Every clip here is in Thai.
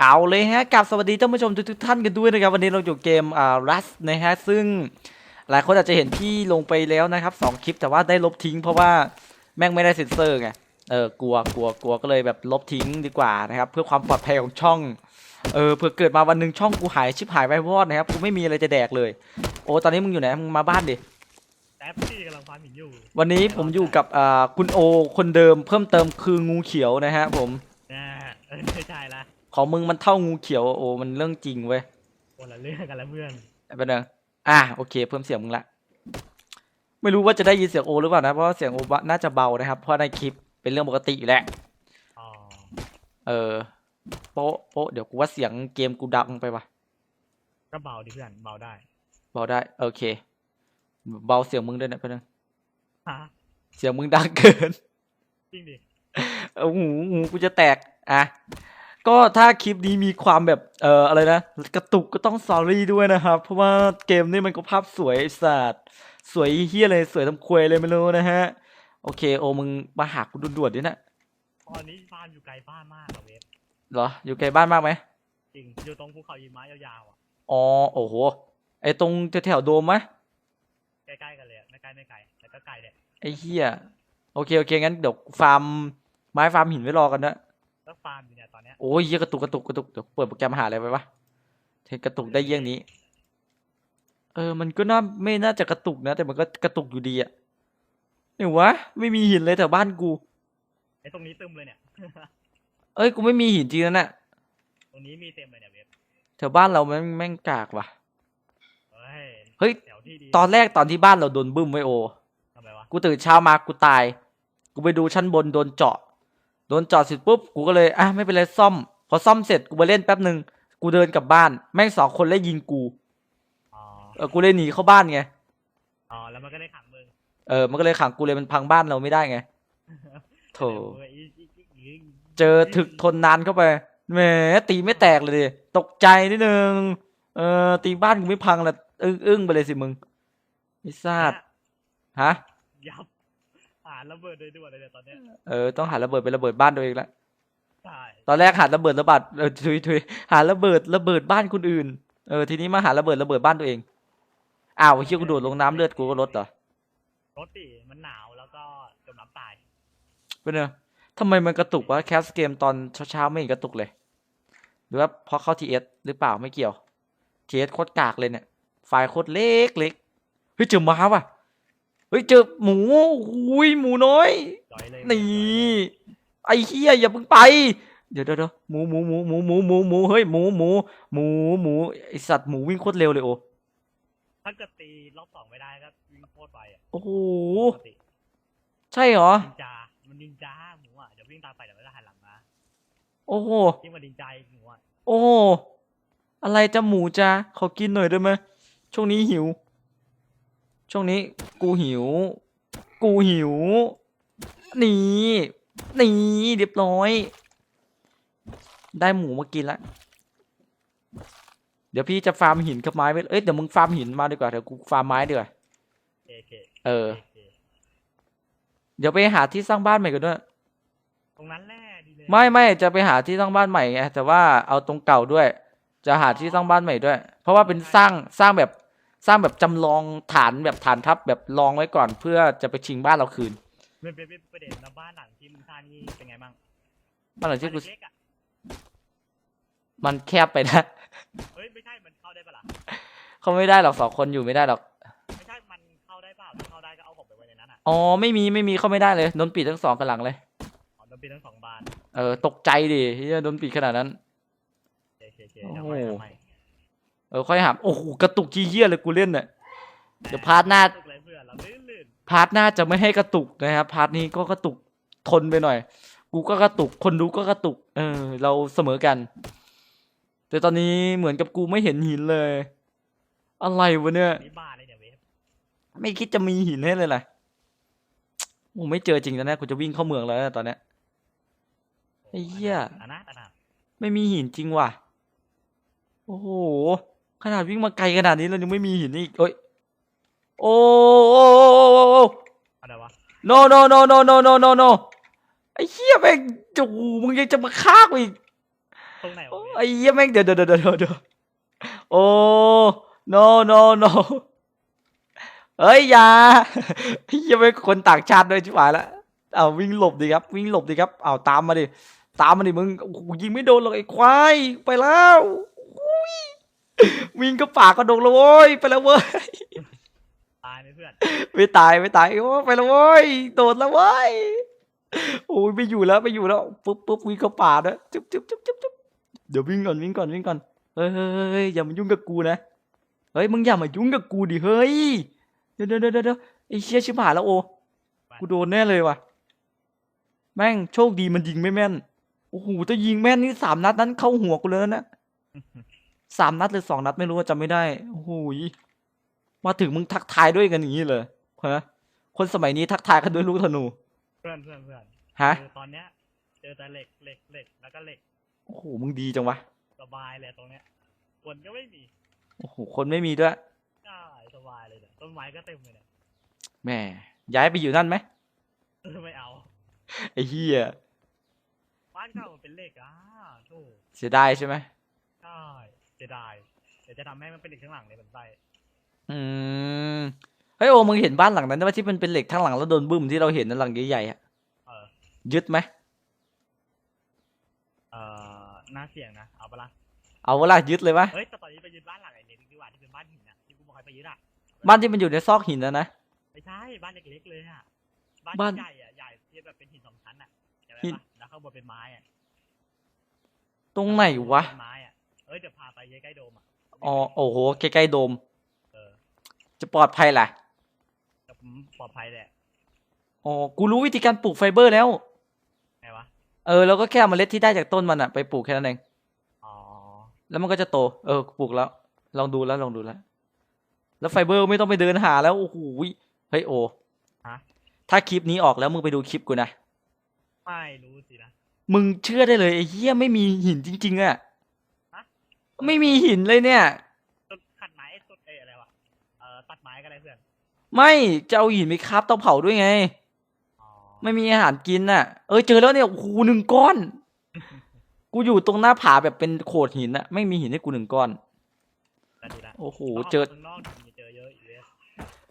เอาเลยฮะกับสวัสดีท่านผู้ชมทุกๆท่านกันด้วยนะครับ วันนี้เราอยู่เกมอ่ารัสนะฮะซึ่งหลายคนอาจจะเห็นพี่ลงไปแล้วนะครับสองคลิปแต่ว่าได้ลบทิ้งเพราะว่าแม่งไม่ได้เซ็นเซอร์ไงเออกลัวกลัวกลัวก็เลยแบบลบทิ้งดีกว่านะครับ เพื่อความปลอดภัยของช่องเออเผื่อเกิดมาวันหนึ่งช่องกูหายชิบหายไปวอดนะครับกูไม่มีอะไรจะแดกเลย โอ้ตอนนี้มึงอยู่ไหนมึงมาบ้านดิแอปที่กำลังฟาร์มหินอยู่วันนี้ผมอยู่กับอ่าคุณโอคนเดิมเพิ่มเติมคืองูเขียวนะฮะผมนะเออไม่ใช่ละ ของมึงมันเท่างูเขียวโอ้มันเรื่องจริงเว้ยคนละเรื่องกันละเพื่อนเป็นไงอะโอเค เพิ่มเสียงมึงละ ไม่รู้ว่าจะได้ยินเสียงโอหรือเปล่านะเพราะว่าเสียงโอน่าจะเบานะครับ เพราะในคลิปเป็นเรื่องปกติอยู่แหละอ๋อเออโป๊ะโป๊ะเดี๋ยวกูว่าเสียงเกมกูดังไปว่ะก็เบาดิเพื่อนเบาได้ เบาได้ โอเค เบาเสียงมึงด้วยนะเพื่อนงฮะเสียงมึงดังเกินจริงดิเออหูหูกูจะแตกอะ ก็ถ้าคลิปนี้มีความแบบเอ่ออะไรนะ กระตุกก็ต้องสอรี่ด้วยนะครับ เพราะว่าเกมนี้มันก็ภาพสวยไอ้สัตว์สวยเฮียเลยสวยทำควยเลยไม่รู้นะฮะ โอเคโอมึงมาหากูด่วนๆดินะตอนนี้ฟาร์มอยู่ไกลบ้านมากอะเวฟเหรอ อยู่ไกลบ้านมากไหมจริง อยู่ตรงภูเขาหิมะยาวๆอะอ๋อโอ้โหไอตรงแถวๆโดมไหมใกล้ๆกันเลยอะไม่ไกลไม่ไกลแต่ก็ไกลแหละไอเฮียโอเคโอเคงั้นเดี๋ยวฟาร์มไม้ฟาร์มหินไว้รอกันนะ แล้วฟาร์มอยู่เนี่ยตอนเนี้ยโอ้ยเหี้ยกระตุกกระตุกกระตุกเดี๋ยวเปิดโปรแกรมหาอะไรไปวะเทกระตุกได้เยี่ยงนี้ เออ มันก็น่าไม่น่าจะกระตุกนะ แต่มันก็กระตุกอยู่ดีอะเนี่ยวะไม่มีหินเลยแถวบ้านกู ไอ้ตรงนี้ตึมเลยเนี่ย เอ้ยกูไม่มีหินจริงนะน่ะตรงนี้มีเต็มเลยเนี่ยเวฟแถวบ้านเราแม่งแม่งกากว่ะ เฮ้ยเฮ้ย แถวที่ดีตอนแรกตอนที่บ้านเราโดนบึ้มไว้โอ ทำไมวะ กูตื่นเช้ามากูตาย กูไปดูชั้นบนโดนเจาะ โดนเจาะเสร็จปุ๊บกูก็เลยอะไม่เป็นไรซ่อม พอซ่อมเสร็จกูไปเล่นแป๊บหนึ่งกูเดินกลับบ้าน แม่งสองคนไล่ยิงกูอ๋อเออกูเลยหนีเข้าบ้านไงอ๋อแล้วมันก็ได้ขังมึงเออมันก็เลยขังกูเลยมันพังบ้านเราไม่ได้ไงโถเอออีอีอีอีเจอถึกทนนานเข้าไปแหมตีไม่แตกเลยดิตกใจนิดนึงเออตีบ้านกูไม่พังละอึ้งอึ้งไปเลยสิมึงไอ้ซาดฮะ ยับหา ระเบิดโดยด่วนเลยเนี่ยตอนเนี้ยเออต้องหาระเบิดไประเบิดบ้านตัวเองละใช่ตอนแรกหาระเบิดระบาดเออทุยทุยหาระเบิดระเบิดบ้านคนอื่น เออทีนี้มาหาระเบิดระเบิดบ้านตัวเองอ้าวไอ้เชี่ยกูโดดลงน้ำเลือดกูก็ลดเหรอรถติมันหนาวแล้วก็จมน้ำตายเป็นไงทำไมมันกระตุกวะแคสเกมตอนเช้าๆไม่เห็นกระตุกเลย หรือว่าเพราะเข้าทีเอสหรือเปล่าไม่เกี่ยวทีเอสโคตรกากเลยเนี่ยไฟล์โคตรเล็กเล็กเฮ้ยเจอม้าว่ะเฮ้ยเจอหมูหุยหมูน้อยจอยเลยนี่ไอ้เฮียอย่าเพิ่งไปเดี๋ยวเดี๋ยวเดี๋ยวหมูหมูหมูหมูหมูหมูหมูเฮ้ยหมูหมูหมูหมูไอสัตว์หมูวิ่งโคตรเร็วเลยโอถ้าเกิดตีรอบสองไม่ได้ก็วิ่งโคตรไปอะโอ้โหปกติใช่เหรอนินจามันนินจาหมูอะเดี๋ยววิ่งตามไปเดี๋ยวมันจะหันหลังมาโอ้โหยิ่งกว่านินจาอีกหมูอะโอ้โหอะไรจะหมูจ้าขอกินหน่อยได้ไหมช่วงนี้หิว ช่วงนี้กูหิว กูหิว นี่นี่เรียบร้อย ได้หมูมากินละเดี๋ยวพี่จะฟาร์มหินกับไม้ไปเอ้ยเดี๋ยวมึงฟาร์มหินมาดีกว่าเดี๋ยวกูฟาร์มไม้ดีกว่าเคเคเออเคเดี๋ยวไปหาที่สร้างบ้านใหม่กันด้วย ตรงนั้นแหละดีเลยไม่ไม่จะไปหาที่สร้างบ้านใหม่ไงแต่ว่าเอาตรงเก่าด้วย จะหาที่สร้างบ้านใหม่ด้วย เพราะว่าเป็นสร้างสร้างแบบ สร้างแบบจำลองฐานแบบฐานทัพแบบรองไว้ก่อน เพื่อจะไปชิงบ้านเราคืนเป็นเป็นเป็นประเด็นนะบ้านหลังที่มึงสร้างนี่เป็นไงบ้างบ้านหลังที่กูบ้านเล็กๆอะมันแคบไปนะเฮ้ยไม่ใช่มันเข้าได้ปะล่ะเขาไม่ได้หรอกสองคนอยู่ไม่ได้หรอกไม่ใช่มันเข้าได้เปล่าถ้าเข้าได้ก็เอาผมไปไว้ในนั้นอะอ๋อไม่มีไม่มีเข้าไม่ได้เลยโดนปิดทั้งสองกันหลังเลยอ๋อโดนปีทั้งสองบานเออตกใจดิที่โดนปิดขนาดนั้นเคเคเคเดี๋ยวค่อยโอ้โหทำใหม่เออค่อยหามโอ้โหกระตุกขี้เหี้ยเลยกูเล่นน่ะเดี๋ยวพาร์ทหน้าตกเลยเพื่อเราลื่นลื่นพาร์ทหน้าจะไม่ให้กระตุกนะครับพาร์ทนี้ก็กระตุกทนไปหน่อย กูก็กระตุก คนดูก็กระตุก เออ เราเสมอกัน แต่ตอนนี้เหมือนกับกูไม่เห็นหินเลย อะไรวะเนี่ยนี่บ้าเลยเนี่ยเว้ยไม่คิดจะมีหินให้เลยล่ะโอ้ไม่เจอจริงแล้วนะกูจะวิ่งเข้าเมืองแล้วนะตอนเนี้ย ไอ้เหี้ยอันนั้นอันนั้นไม่มีหินจริงว่ะ โอ้โห ขนาดวิ่งมาไกลขนาดนี้แล้วยังไม่มีหินอีกเอ้ยโอ้โอ้โอ้โอ้โอ้โอ้ อะไรวะ no no no no no no no no ไอ้เหี้ยแม่งจูมึงยังจะมาฆ่ากูอีกตรงไหนวะโอ้พี่ยเหี้ยแม่งเดี๋ยวเดี๋ยวเดี๋ยวเดี๋ยวเดี๋ยวโอ้ no no no เอ้ยอย่าเหี้ยังไม่งคนต่างชาติด้วยชิบหายแล้วเอาวิ่งหลบดิครับ วิ่งหลบดิครับเอาตามมาดิตามมาดิมึงโอ้โหยิงไม่โดนหรอกไอ้ควายไปแล้วอุ้ย วิ่งก็ปากก็โดนแล้วเว้ยไปแล้วเว้ยตายไหมเพื่อนไม่ตายไม่ตายโอ้ไปแล้วเว้ยโดดแล้วเว้ยโอ้ยไม่อยู่แล้วไม่อยู่แล้วปุ๊บปุ๊บวิ่งเข้าป่านะจุ๊บจุ๊บจุ๊บจุ๊บจุ๊บเดี๋ยววิ่งก่อนวิ่งก่อนวิ่งก่อนเฮ้ยเฮ้ยเฮ้ยเฮ้ยอย่ามายุ่งกับกูนะเฮ้ยมึงอย่ามายุ่งกับกูดิเฮ้ยเดี๋ยวเดี๋ยวเดี๋ยวเดี๋ยวไอ้เชี่ยชิบหายแล้วโอกูโดนแน่เลยว่ะ แม่งโชคดีมันยิงไม่แม่นโอ้โหถ้ายิงแม่นนี่สามนัดนั้นเข้าหัวกูเลยนะ สามนัดหรือสองนัดไม่รู้ว่าจำไม่ได้โอ้โหมาถึงมึงทักทายด้วยกันอย่างนี้เลยฮะคนสมัยนี้ทักทายกันด้วยลูกธนู เพื่อนเพื่อนเพื่อนฮะ คือตอนเนี้ยเจอแต่เหล็กเหล็กเหล็กแล้วก็เหล็กโอ้โหมึงดีจังวะสบายเลยตรงเนี้ยคนก็ไม่มีโอ้โหคนไม่มีด้วยใช่สบายเลยเนี่ยต้นไม้ก็เต็มเลยเนี่ยแหม่ย้ายไปอยู่นั่นไหมเออไม่เอาไอ้เหี้ยบ้านเก่ามันเป็นเหล็กอะโธ่เสียดายใช่ไหม ใช่เสียดายเดี๋ยวจะทำให้มันเป็นเหล็กข้างหลังเลยมันไส้อืมเฮ้ยโอมึงเห็นบ้านหลังนั้นไหมที่มันเป็นเหล็กทั้งหลังแล้วโดนบึ้มที่เราเห็นนั่นหลังใหญ่ๆอะเออยึดไหมเออน่าเสี่ยงนะเอาปะล่ะเอาเวลายึดเลยปะเฮ้ยแต่ตอนนี้ไปยึดบ้านหลังไหนเนี่ยดีกว่าที่เป็นบ้านหินอะที่กูบอกให้ไปยึดอะบ้านที่มันอยู่ในซอกหินนะนะ ไม่ใช่บ้านเล็กๆเลยอะบ้านบ้านใหญ่อะใหญ่ที่แบบเป็นหินสองชั้นอะใช่ไหมหิน ปะแล้วข้างบนเป็นไม้อะตรงไหนวะ เป็นไม้อะ เอ้ยเดี๋ยวพาไปใกล้ๆโดมอะอ๋อโอ้โหใกล้ๆโดม เออจะปลอดภัยแหละแต่ผมปลอดภัยแหละอ๋อกูรู้วิธีการปลูกไฟเบอร์แล้ว ไงวะ เออแล้วก็แค่เอาเมล็ดที่ได้จากต้นมันอะไปปลูกแค่นั้นเองอ๋อ แล้วมันก็จะโต เออปลูกแล้ว ลองดูแล้วลองดูแล้ว แล้วไฟเบอร์ไม่ต้องไปเดินหาแล้วโอ้โหยเฮ้ยโอฮะ ถ้าคลิปนี้ออกแล้วมึงไปดูคลิปกูนะ ไม่รู้สินะ มึงเชื่อได้เลยไอ้เหี้ยไม่มีหินจริง ๆอะฮะ ไม่มีหินเลยเนี่ย ต้นขัดไม้ไอ้ต้นเอ้ยอะไรวะเออตัดไม้ก็ได้เพื่อนไม่จะเอาหินไปคราฟเตาเผาด้วยไง อ๋อไม่มีอาหารกินน่ะ เออเจอแล้วเนี่ยโอ้โหหนึ่งก้อน กูอยู่ตรงหน้าผาแบบเป็นโขดหินอะไม่มีหินให้กูหนึ่งก้อน แต่ดีละโอ้โหต้องเจอกข้างนอกถึงจะเจอเยอะอีกเลย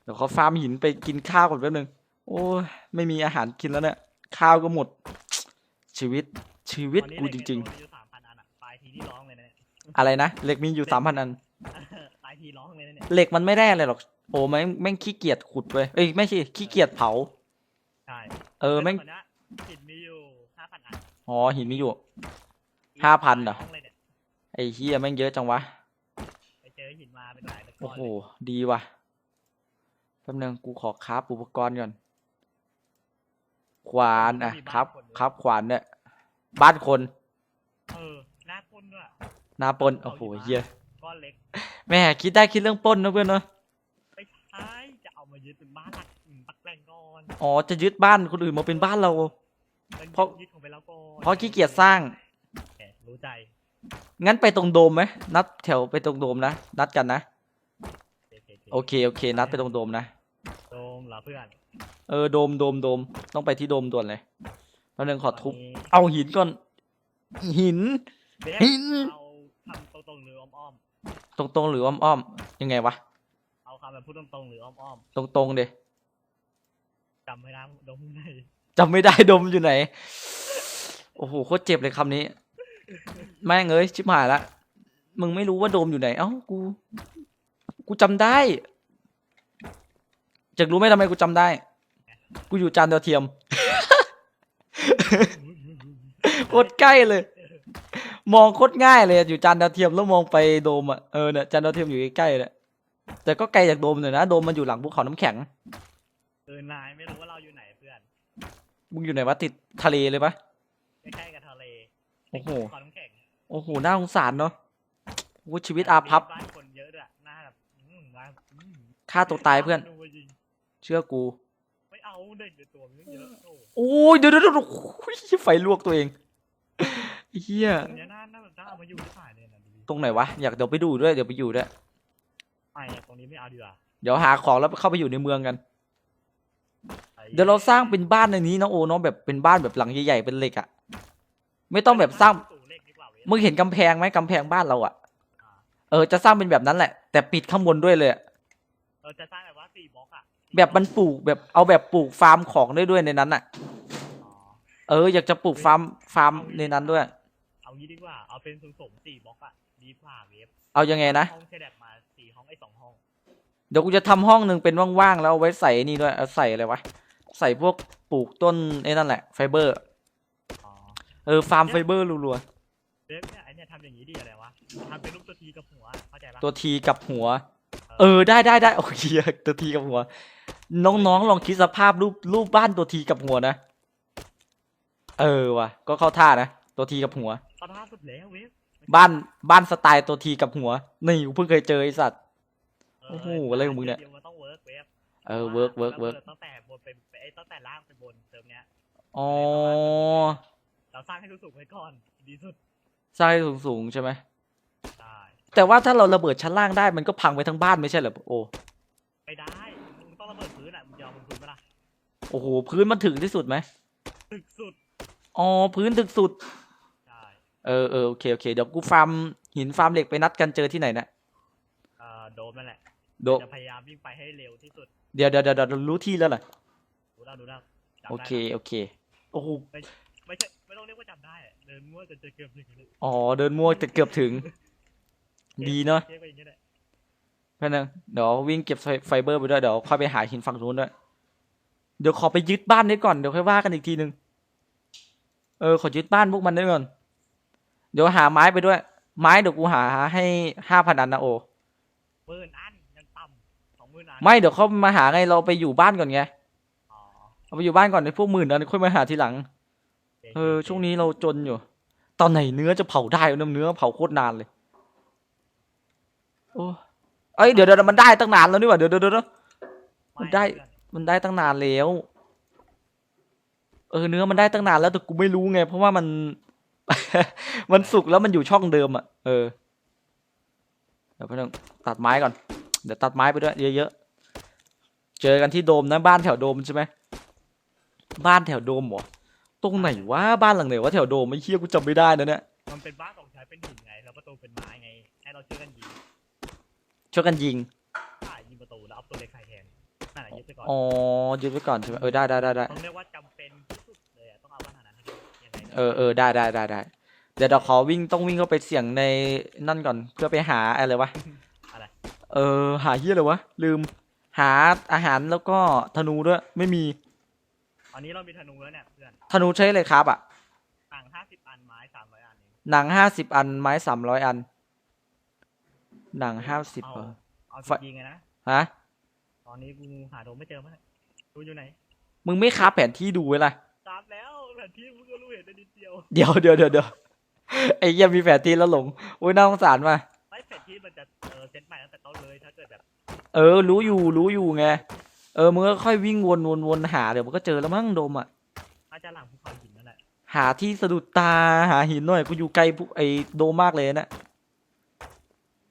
เดี๋ยวเขาฟาร์มหินไปกินข้าวก่อนแป๊บนึง โอ้ยไม่มีอาหารกินแล้วเนี่ย ข้าวก็หมด ชีวิตชีวิตตอนนี้กูเหล็จริงในตัวมีอยู่สามพันอันอะปลายทีนี่ร้องเลยนะเนี่ยๆ อะไรนะเหล็กมีอยู่สามพันอันปลายทีร้องเลยนะเนี่ยเหล็กมันไม่ได้อะไรหรอกโอ้แม่งแม่งขี้เกียจขุดเว้ยเอ้ยไม่ใช่ขี้เกียจเผา ใช่เออแม่งตอนเนี้ยหินมีอยู่ห้าพันอันอ๋อหินมีอยู่ห้าพันเหรอร้องเลยเนี่ยไอ้เฮียแม่งเยอะจังวะไปเจอหินมาเป็นหลายตะกโอ้อนโหเลยดีว่ะแป๊บนึงกูขอคราฟอุปกรณ์ก่อนขวานอะครับครับขวานเนี่ยบ้านคน เออหน้าปุ้นด้วย นาปนโอ้โหเฮียก้อนเล็กแม่คิดได้คิดเรื่องปล้นนะเพื่อนเนาะไม่ใช่จะเอามายึดเป็นบ้านหลักอืมปักแรงก่อนอ๋อจะยึดบ้านคนอื่นมาเป็นบ้านเรา เป็นเพราะ ยึดของไปแล้วก่อนเพราะขี้เกียจสร้าง แหมรู้ใจงั้นไปตรงโดมไหมนัดแถวไปตรงโดมนะนัดกันนะโอเคโอเคโอเคนัดไปตรงโดมนะโดมเหรอเพื่อนเออโดมโดมโดมต้องไปที่โดมด่วนเลยแป๊บนึงขอทุบวันนี้เอาหินก่อนหิน เบสหิน เอาคำต รงๆหรืออ้อมตรงๆหรืออ้อมๆยังไงวะ ๆเอาคำแบบพูดตรงๆหรืออ้อมตรงๆเดๆจำไม่ได้ดมไหนจำไม่ได้ดมอยู่ไหน โอ้โหโคตรเจ็บเลยคำนี้ แม่งเอ้ยชิบหายละ มึงไม่รู้ว่าโดมอยู่ไหน เอ้ากู กูจำได้จะรู้ไหมทำไมกูจำได้ กูอยู่จานดาวเทียมโคตรใกล้เลย มองโคตรง่ายเลยอยู่จานดาวเทียมแล้วมองไปโดมอะเออเนี่ยจานดาวเทียมอยู่ใกล้ๆเลยแต่ก็ไกลจากโดมหน่อยนะโดมมันอยู่หลังภูเขาน้ำแข็งเออนายไม่รู้ว่าเราอยู่ไหนเพื่อนมึงอยู่ไหนวะติดทะเลเลยปะใกล้ๆกับทะเลโอ้โหขอน้ำแข็งโอ้โหน่าสงสารเนาะโอ้ชีวิตอาพับบ้านคนเยอะด้วยหน้าแบบอืมบ้านอืมฆ่าตัวตายเพื่อนดูจริงเชื่อกูไม่เอาเด็กเดี๋ยวตัวมันเยอะโอ้โอ้ยเดี๋ยวเดี๋ยวเดี๋ยวโอ้ยไฟลวกตัวเอง ไอ้เฮียตรงเนี้ยน่าน่าแบบน่าเอามาอยู่ที่ฝ่ายเนี่ยนะดูดิตรงไหนวะอยากเดี๋ยวไปดูด้วยเดี๋ยวไปอยู่ด้วยไม่ตรงนี้ไม่เอาดีกว่าเดี๋ยวหาของแล้วเข้าไปอยู่ในเมืองกัน ไอ้เดี๋ยวเราสร้างเป็นบ้านในนี้นะโอเนาะแบบเป็นบ้านแบบหลังใหญ่ๆเป็นเหล็กอะไม่ต้องแบบสร้างตู่เลขดีกว่าเว้ยมึงเห็นกำแพงไหมกำแพงบ้านเราอะเออจะสร้างเป็นแบบนั้นแหละ แต่ปิดข้างบนด้วยเลยอะเราจะสร้างแบบว่าสี่บล็อกอะแบบมันปลูกแบบเอาแบบปลูกฟาร์มของได้ด้วยในนั้นอะอ๋อเอออยากจะปลูกฟาร์มฟาร์มในนั้นด้วยเอา งี้ดีกว่า เอาเป็นสูงๆสี่บล็อกอะดีกว่าเวฟเอายังไงนะห้องเชดแดกมาสี่ห้องไอ้สองห้อง เดี๋ยวกูจะทำห้องหนึ่งเป็นว่างๆแล้วเอาไว้ใส่นี่ด้วยเอาใส่อะไรวะใส่พวกปลูกต้นไอ้นั่นแหละไฟเบอร์ อ๋อเออฟาร์มไฟเบอร์รัวเวฟเนี่ยไอเนี่ยทำอย่างนี้ดีอะไรวะทำเป็นรูปตัวทีกับหัวเข้าใจปะ ๆตัวทีกับหัว เออได้ได้ได้โอเคตัวทีกับหัว น้องๆลองคิดสภาพรูปรูปบ้านตัวทีกับหัวนะ เออว่ะก็เข้าท่านะตัวทีกับหัว ตอนท้าสุดแล้วเวฟบ้านบ้านสไตล์ตัวทีกับหัว นี่กูเพิ่งเคยเจอไอสัตว์ โอ้โหอะไรของมึงเนี่ย ดี๋วมันต้องเวิร์กเวฟเออเวิร์กเวิร์กเวิร์กตั้งแต่บนไปไปไอ้ตั้งแต่ล่างไปบนเติมเนี้ย อ๋อเราสร้างให้สูงๆไว้ก่อน ดีสุดสร้างให้สูงๆใช่ไหม ได้แต่ว่าถ้าเราระเบิดชั้นล่างได้มันก็พังไปทั้งบ้านไม่ใช่เหรอ โอ้ไม่ได้มึงต้องระเบิดพื้นอะมึงยอมมึงพื้นปะล่ะโอ้โห พื้นมันถึงที่สุดไหมตึกสุด อ๋อ พื้นถึงสุดได้ เออเออโอเคโอเคเดี๋ยวกูฟาร์มหินฟาร์มเหล็กไปนัดกันเจอที่ไหนนะเอ่อโดมนั่นแหละโดจะพยายามวิ่งไปให้เร็วที่สุดเดี๋ยวเดี๋ยวเดี๋ยวเดี๋ยวรู้ที่แล้วเหรอดูแล้วดูแล้วจำได้โอเคนะโอเคโอ้โหไม่ใช่ไม่ต้องเรียกว่าจำได้อะเดินมั่วจนจะเกือบถึงเลยอ๋อเดินมั่วแต่เกือบถึง ดีเนาะเรียกไปอย่างเงี้ยแหละเพื่อนงเดี๋ยววิ่งเก็บไฟไฟเบอร์ไปด้วยเดี๋ยวค่อยไปหาหินฝั่งนู้นด้วยเดี๋ยวขอไปยึดบ้านนี้ก่อนเดี๋ยวค่อยว่ากันอีกทีนึงเออขอยึดบ้านพวกมันได้ก่อน เดี๋ยวหาไม้ไปด้วย ไม้เดี๋ยวกูหาให้ห้าพันอันนะโอหมื่นอันยังต่ำสองหมื่นอันไม่เดี๋ยวเขามาหาไงเราไปอยู่บ้านก่อนไงอ๋อเอาไปอยู่บ้านก่อนในพวกหมื่นอันค่อยมาหาทีหลัง เออช่วงนี้เราจนอยู่ ตอนไหนเนื้อจะเผาได้วะเนื้อเผาโคตรนานเลย โอ้เอ้ยเดี๋ยวเดี๋ยวมันได้ตั้งนานแล้วนี่หว่าเดี๋ยวเดี๋ยวเดี๋ยวมันได้เพื่อนมันได้ตั้งนานแล้ว เออเนื้อมันได้ตั้งนานแล้วแต่กูไม่รู้ไง เพราะว่ามัน มันสุกแล้วมันอยู่ช่องเดิมอะเออเดี๋ยวไปต้องตัดไม้ก่อน เดี๋ยวตัดไม้ไปด้วยเยอะๆเจอกันที่โดมนะบ้านแถวโดมใช่ไหมบ้านแถวโดมเหรอตรงไหนวะบ้านหลังไหนวะแถวโดมไม่เชี่ยกูจำไม่ได้นะเนี่ยมันเป็นบ้านของใช้เป็นหินไงแล้วประตูเป็นไม้ไงให้เราช่วยกันยิงช่วยกันยิงใช่ยิงประตูแล้วเอาตัวเล็กใส่แทนนั่นแหละยึดไปก่อนอ๋อยึดไว้ก่อนใช่ไหมเออได้ได้ได้ได้ต้องเรียกว่าจำเป็น เออเออได้ได้ได้ได้เดี๋ยวเราขอวิ่งต้องวิ่งเข้าไปเสี่ยงในนั่นก่อนเพื่อไปหาอะไรวะอะไร เออหาเฮียอะไรวะลืมหาอาหารแล้วก็ธนูด้วยไม่มีตอนนี้เรามีธนูแล้วเนี่ยเพื่อนธนูใช้เลยครับอะต่างห้าสิบอันไม้สามร้อยอันเองหนังห้าสิบอันไม้สามร้อยอัน หนังห้าสิบเอาเอาไฟจริงๆไงนะฮะตอนนี้กูหาโดมไม่เจอมั้งดูอยู่ไหนมึงไม่ค้าแผนที่ดูไว้ล่ะ ตามแล้วแผนที่มึงก็รู้เห็นได้นิดเดียว เดี๋ยวเดี๋ยวเดี๋ยวเดี๋ยวไอ้เหี้ยังมีแผนที่แล้วหลงโอ้ยน่าสงสารว่ะไม่แผนที่มันจะเออเซตใหม่ตั้งแต่ต้นเลยถ้าเกิดแบบเออ รู้อยู่รู้อยู่ไงเออมึงก็ค่อยวิ่งวนวนวนหาเดี๋ยวมันก็เจอแล้วมั้งโดมอะน่าจะหลังภูเขาหินนั่นแหละหาที่สะดุดตาหาหินหน่อยกูอยู่ไกลพวกไอ้โดมมากเลยนะ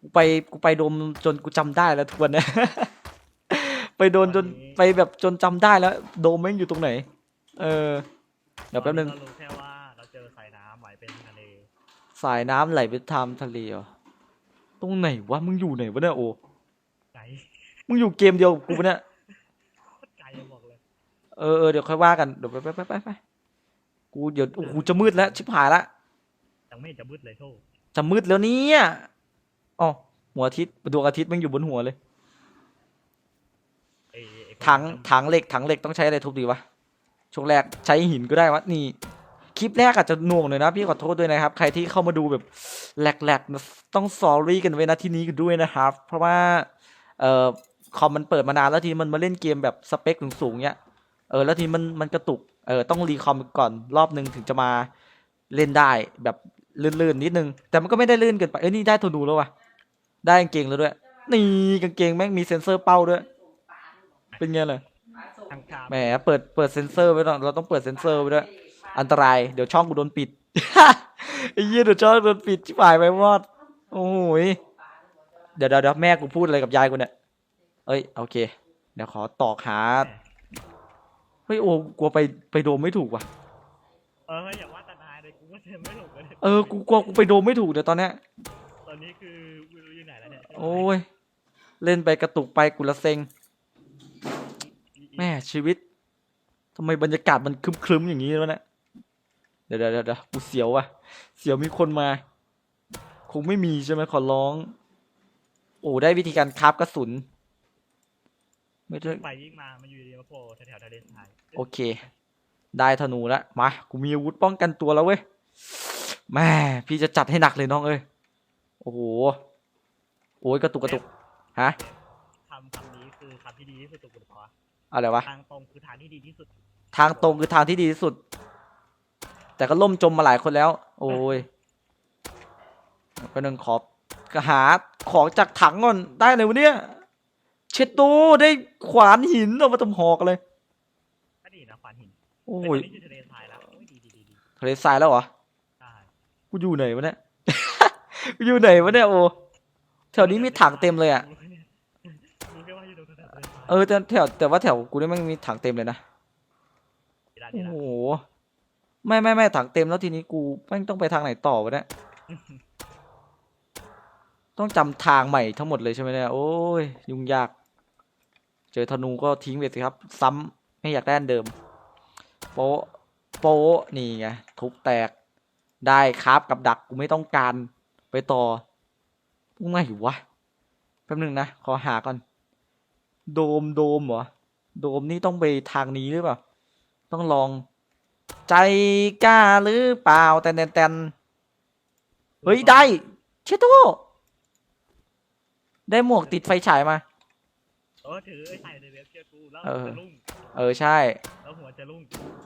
กูไปกูไปโดมจนกูจำได้แล้วทุกวันเนี้ยไปโดนจนไปแบบจนจำได้แล้ว โดมแม่งอยู่ตรงไหน เออ เดี๋ยวแป๊บนึง เรารู้แค่ว่าเราเจอสายน้ำไหลเป็นทะเลสายน้ำไหลไปทำทะเลเหรอตรงไหนวะ มึงอยู่ไหนวะเนี่ยโอ ไกลมึงอยู่เกมเดียวกับกูปะเนี่ย โคตรไกลอะบอกเลยเออเออเดี๋ยวค่อยว่ากัน เดี๋ยวไปไปไปไปไปกูเดี๋ยวโอ้โหจะมืดแล้ว ชิบหายละ ยังไม่เห็นจะมืดเลยโทษจะมืดแล้วเนี่ยอ๋อหัวอาทิตย์ดวงอาทิตย์แมันอยู่บนหัวเลยไอ้ไอ้คนถังจำถังเหล็ก ถังเหล็กต้องใช้อะไรทุบดีวะ ช่วงแรกใช้หินก็ได้วะนี่คลิปแรกอาจจะหน่วงหน่อยนะพี่ขอโทษด้วยนะครับ ใครที่เข้ามาดูแบบแหลกๆต้องสอรี่กันไว้นะที่นี้กันด้วยนะครับ เพราะว่าเอ่อคอมมันเปิดมานานแล้วทีมันมาเล่นเกมแบบสเปคสูงๆเนี้ยเออแล้วทีมันมันกระตุกเออต้องรีคอมก่อนรอบหนึ่งถึงจะมาเล่นได้แบบลื่นๆนิดนึง แต่มันก็ไม่ได้ลื่นเกินไปเอ้ยนี่ได้ธนูแล้ววะได้กางเกงแล้วด้วยนี่กางเกงแม่งมีเซ็นเซอร์เป้าด้วย เป็นไงล่ะ ทางคามแหมเปิดเปิดเซนเซอร์ไว้ต้องเราต้องเปิดเซนเซอร์ไว้ด้วยอันตรายเดี๋ยวช่องกูโดนปิดไอ้เหี้ยเดี๋ยวช่องโดนปิดชิบหายไปวอดโอ้ยเดี๋ยวเดี๋ยวเดี๋ยวแม่กูพูดอะไรกับยายกูเนี่ยเอ้ยโอเค เดี๋ยวขอตอกหาเฮ้ยโอ้กลัวไปไปโดมไม่ถูกว่ะเอออย่าว่าแต่นายเลยกูก็เจอไม่ถูกเลยเออกูกลัวกูไปโดมไม่ถูกเดี๋ยวตอนเนี้ยตอนนี้คือไม่รู้อยู่ไหนแล้วเนี่ยโอ้ยเล่นไปกระตุกไปกูละเซ็ง แม่ชีวิตทำไมบรรยากาศมันครึมๆอย่างนี้วะเนี่ยเดี๋ยวเดี๋ยวเดี๋ยวกูเสียวว่ะ เสียวมีคนมา คงไม่มีใช่ไหมขอร้อง โอ้ได้วิธีการคราฟกระสุน ไม่ได้ไปยิ่งมา มันอยู่ดีมาโผล่แถวๆทะเลทรายโอเค ได้ธนูแล้วมา กูมีอาวุธป้องกันตัวแล้วเว้ย แม่พี่จะจัดให้หนักเลยน้องเอ้ย โอ้โห โอ้ยกระตุกกระตุก ฮะคำคำนี้คือคำที่ดีที่สุดตุกบุญพอ อะไรวะ ทางตรงคือทางที่ดีที่สุด ทางตรงคือทางที่ดีที่สุด แต่ก็ล่มจมมาหลายคนแล้ว โอ้ยก็นึงขอบก็หาของจากถังก่อนได้เลยวะเนี่ยเช็ดโตได้ขวานหินเอามาทำหอกเลยก็ดีนะขวานหินโอ้เฮ้ยตอนนี้อยู่ทะเลทรายแล้วโอ้ยดีดีดีดีทะเลทรายแล้วเหรอใช่กูอยู่ไหนวะเนี่ย กูอยู่ไหนวะเนี่ยโอ้แถวนี้มีถังเต็มเลยอะ ออแต่แถวแต่ว่าแถวกูนี่มันมีถังเต็มเลยนะดีละดีโอ้ละโหไม่ไม่ไม่ถังเต็มแล้วทีนี้กูแม่งต้องไปทางไหนต่อวะเนี่ยต้องจำทางใหม่ทั้งหมดเลยใช่ไหมเนี่ยโอ้ยยุ่งยาก เจอธนูก็ทิ้งไปสิครับ ซ้ำไม่อยากได้อันเดิม โป๊ะโป๊ะนี่ไงทุบแตกได้ครับกับดักกูไม่ต้องการไปต่อตรงไหนวะแป๊บนึงนะขอหาก่อน โดมโดมเหรอ โดมนี่ต้องไปทางนี้หรือเปล่า ต้องลอง ใจกล้าหรือเปล่าแตนแตนแตนเฮ้ย ได้ เชโตได้หมวกติดไฟฉายมา เออถือไอ้ใส่ในเว็บเชื่อกูแล้วเออจะรุ่งเออ ใช่ แล้วหัวจะรุ่ง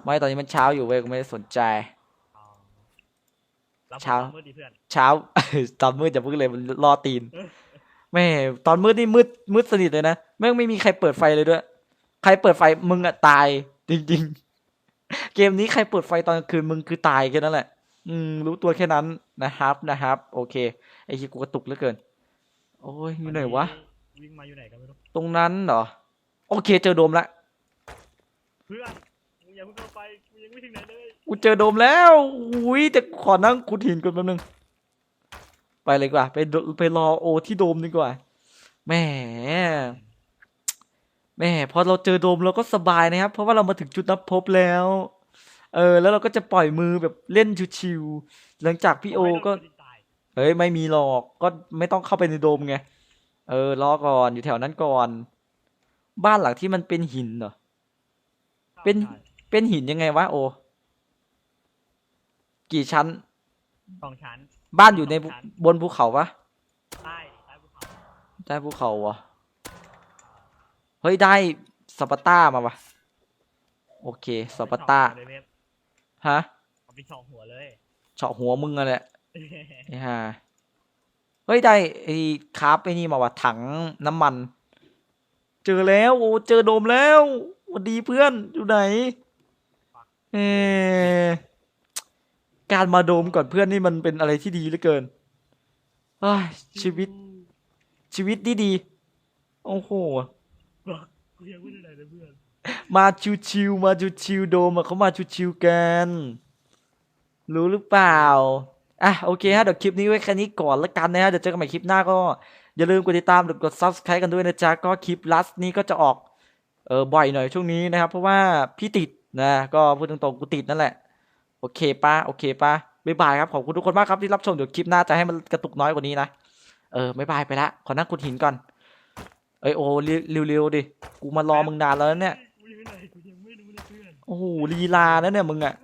ไม่ตอนนี้มันเช้าอยู่เว้ยกูไม่ได้สนใจอ๋อแล้วเช้า มืดดีเพื่อน เช้า ตอนมืดจะพึ่งเลยมันล่อตีน แม่ตอนมืดนี่มืดมืดสนิทเลยนะแม่งไม่มีใครเปิดไฟเลยด้วย ใครเปิดไฟมึงอะตาย จริง ๆ เกมนี้ใครเปิดไฟตอนกลางคืนมึงคือตายแค่นั้นแหละ อืม รู้ตัวแค่นั้นนะครับนะครับ โอเคไอ้ที่กูกระตุกเหลือเกิน โอ้ยอยู่ไหนวะวิ่งมาอยู่ไหนก็ไม่รู้ตรงนั้นเหรอโอเค เจอโดมละเพื่อนมึงอย่าเพิ่งเข้าไปกูยังไม่ถึงไหนเลยกูเจอโดมแล้วอุ้ยแต่ขอนั่งขุดหินก่อนแป๊บนึง ไปเลยดีกว่า ไปดูไปรอโอที่โดมดีกว่าแหมแหมพอเราเจอโดมเราก็สบายนะครับ เพราะว่าเรามาถึงจุดนับพบแล้ว เออ แล้วเราก็จะปล่อยมือแบบเล่นชิวๆหลังจากพี่โอก็ไม่โดนนตายเฮ้ยไม่มีหรอกก็ไม่ต้องเข้าไปในโดมไงเออรอก่อนอยู่แถวนั้นก่อน บ้านหลังที่มันเป็นหินเหรอเป็นใช่เป็นหินยังไงวะโอ กี่ชั้น สองชั้นบ้านอยู่ในภูสองชั้นบนภูเขาปะใต้ใต้ภูเขาใต้ภูเขาวะเฮ้ยได้สปาร์ต้ามาวะโอเคสปาร์ต้าเอไปเฉาะหัวเลยเว็บฮะเอาไปเฉาะหัวเลยเฉาะหัวมึงอะแหละไอ้ห่าเฮ้ยได้ไอ้คราฟไอ้นี่มาวะถังน้ำมัน เจอแล้วโอ้เจอโดมแล้วสวัสดีเพื่อนอยู่ไหนเออ การมาโดมก่อนเพื่อนนี่มันเป็นอะไรที่ดีเหลือเกินเอ้ยชีวิต ชีวิตดีดีโอ้โหยังไม่ถึงไหนเลยเพื่อนมาชิวๆมาชิวๆโดมอะเขามาชิวๆกัน รู้หรือเปล่าอะโอเคฮะเดี๋ยวคลิปนี้ไว้แค่นี้ก่อนละกันนะฮะเดี๋ยวเจอกันใหม่คลิปหน้าก็อย่าลืมกดติดตามหรือกด subscribe กันด้วยนะจ๊ะก็คลิปลัสนี้ก็จะออกเออบ่อยหน่อยช่วงนี้นะครับ เพราะว่าพี่ติดนะก็พูดตรงๆกูติดนั่นแหละ เคป้าโอเคป้าบ๊ายบายครับ ขอบคุณทุกคนมากครับที่รับชมเดี๋ยวคลิปหน้าจะให้มันกระตุกน้อยกว่านี้นะ เออบ๊ายบายไปละขอนั่งขุดหินก่อน เอ้ยโอ้เร็วๆดิ กูมารอมึงนานแล้วนะเนี่ยกูยังไม่ไหนกูยังไม่รู้เลยเพื่อนโอ้โหลีลานะเนี่ยมึงอะ